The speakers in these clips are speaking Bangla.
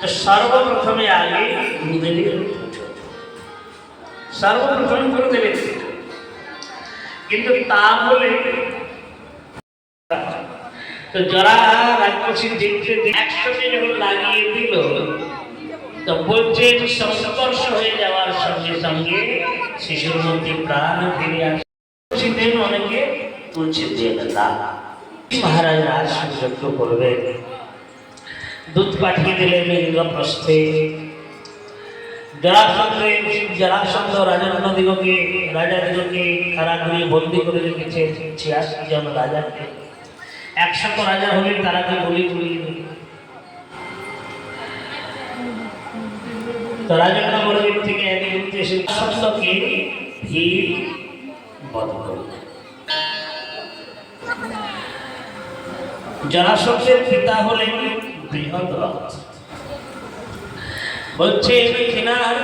তো সর্বপ্রথমে আগে গুরুদেবের সর্বপ্রথম গুরুদেবের কিন্তু তা বলে তো যারা রাক্ষসী দেখতে একসাথে যখন লাগিয়ে দিল, তো বলছে সংস্পর্শ হয়ে যাওয়ার সঙ্গে সঙ্গে শিশুর মধ্যে প্রাণ ফিরে আসে। সেদিন অনেকে তুলছে দিয়ে দাদা মহারাজ রাজ সহ্য করবে দুধ পাঠিয়ে দিলেন ইন্দ্রপ্রস্থে জরাসন্ধে জরাসন্ধ রাজন্যদিগকে রাজাদিগকে কারাগারে বন্দি করে রেখেছে ছিয়াশি জন রাজাকে। একশত রাজা হলে তারাকে চুরিয়ে দিল তো রাজন্য বর্গের থেকে এক ব্যক্তি এসে সত্যকে ভিড় বধ করল জরাসন্ধের পিতা হলেন বৃহদ্রথ বলছে কিনার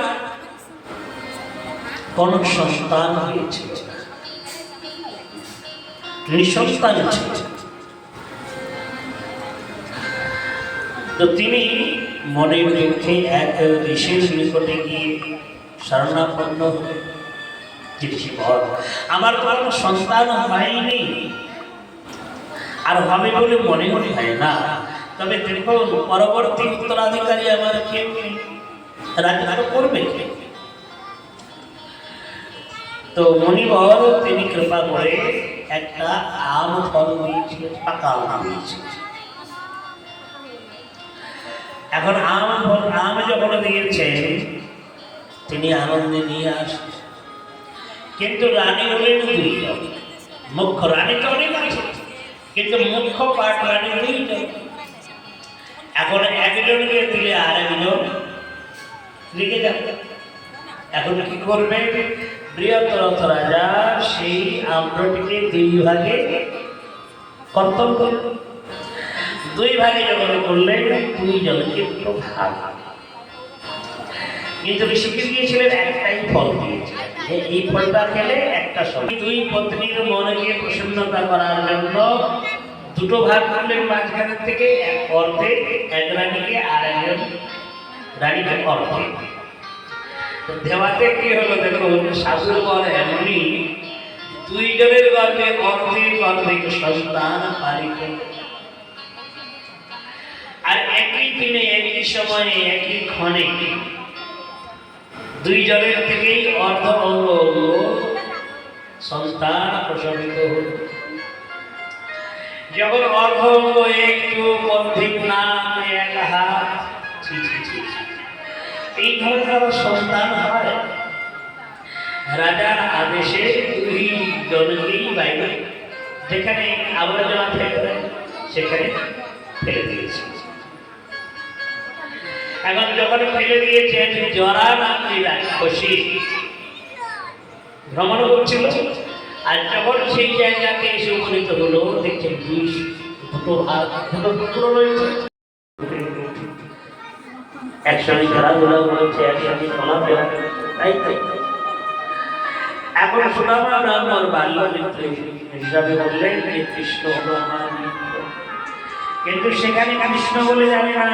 কোন সন্তান হয়েছে? নিঃসন্তান তো তিনি মনের দুঃখে এক ঋষির নিকটে গিয়ে শরণাপন্ন হলেন। যে ঋষি বল, আমার কোনো সন্তান হয়নি। আর হবে বলে মনে মনে হয় না। তবে দেখুন, পরবর্তী উত্তরাধিকারী আমার কেউ নেই রাজা তো করবে কে? তো মণিবর তিনি কৃপা করে একটা আম ফল দিয়েছিলেন, পাকা আম এখন আম ফল, আম যখন দিয়েছে তিনি আনন্দে নিয়ে আসেন কিন্তু রানী হলেন মুখ্য রানী তো অনেক আছে কিন্তু মুখ্য পাঠ রানী দুইজন। একজনকে দিলে আর একজন লিখে যাবে এখন কি করবে বৃহত্তরথ রাজা সেই আম্রটিকে দুই ভাগে কর্তন করবে দুই ভাগে যখন করলেন দুই জনকে ভাগ কিন্তু ঋষিকে দিয়েছিলেন একটাই ফল দিয়েছিলেন এই ফলটা খেলে একটা সময় দুই পত্নীর মনকে প্রসন্নতা করার জন্য দুটো ভাগ করলেন মাঝখানের থেকে অর্ধেক, এক রানীকে আর একজন রানীকে অর্ধেক তো দেওয়াতে কি হলো দেখুন শাশুর পর এমনই দুইজনের গর্ভে অর্ধেক অর্ধেক সন্তান পালিত। আর একই দিনে, একই সময়ে, একই ক্ষণে দুইজনের থেকেই অর্ধ অঙ্গ সন্তান প্রসবিত হল। যখন অঙ্গ একটু অর্ধেক নাম এক হাত। এই ধরনের সন্তান হয়? রাজার আদেশে দুই জনকেই বাইরে যেখানে আবর্জনা ফেলে সেখানে ফেলে দিয়েছে। এখন যখন ফেলে দিয়েছেন, জরা নামটি রাক্ষসী ভ্রমণ করছিল। আর যখন সেই জায়গাতে এসে উপনীত হলো দেখছেন দুই দুটো হাত, দুটো টুকরো রয়েছে। একসঙ্গে একসঙ্গে তাই তাই। এখন ব্রাহ্মণ বাল্য মিত্র হিসাবে বললেন যে কৃষ্ণ আমার কিন্তু সেখানে কৃষ্ণ বলে জানে না,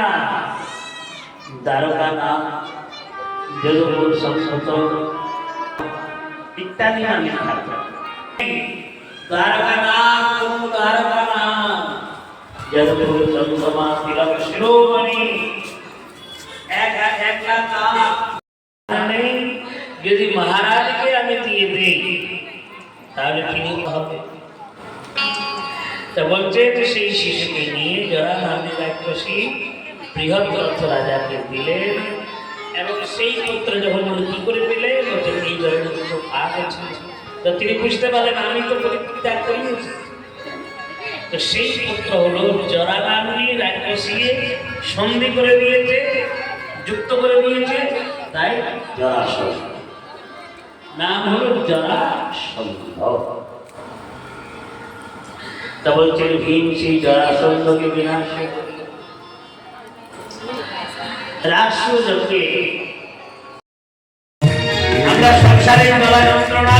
দ্বারকা নাম যদুপুর ইত্যাদি নামে খ্যাত এক এক এক লাখ মহারাজকে আমি দিয়ে দেই তাহলে কি হবে তা বলছে যে সেই শিশুকে নিয়ে যারা নামে রাক্ষসী বৃহৎ অর্থ রাজাকে দিলেন এবং সেই পুত্র যখন কি করে পেলে বলছে এই ধরনের দুটো ভাগ তো তিনি বুঝতে পারলেন আমি তো পরিত্যাগ করিয়েছি তো সেই পুত্র হলো জরা নামনি রাক্ষসী সন্ধি করে দিয়েছে যুক্ত করে দিয়েছে তাই জরাসন্ধ। নাম হলো জরাসন্ধ। তা বলছেন ভীম সেই জরাসন্ধকে বিনাশ করে। রাষ্ট্রযজ্ঞে আমরা সংসারের গলা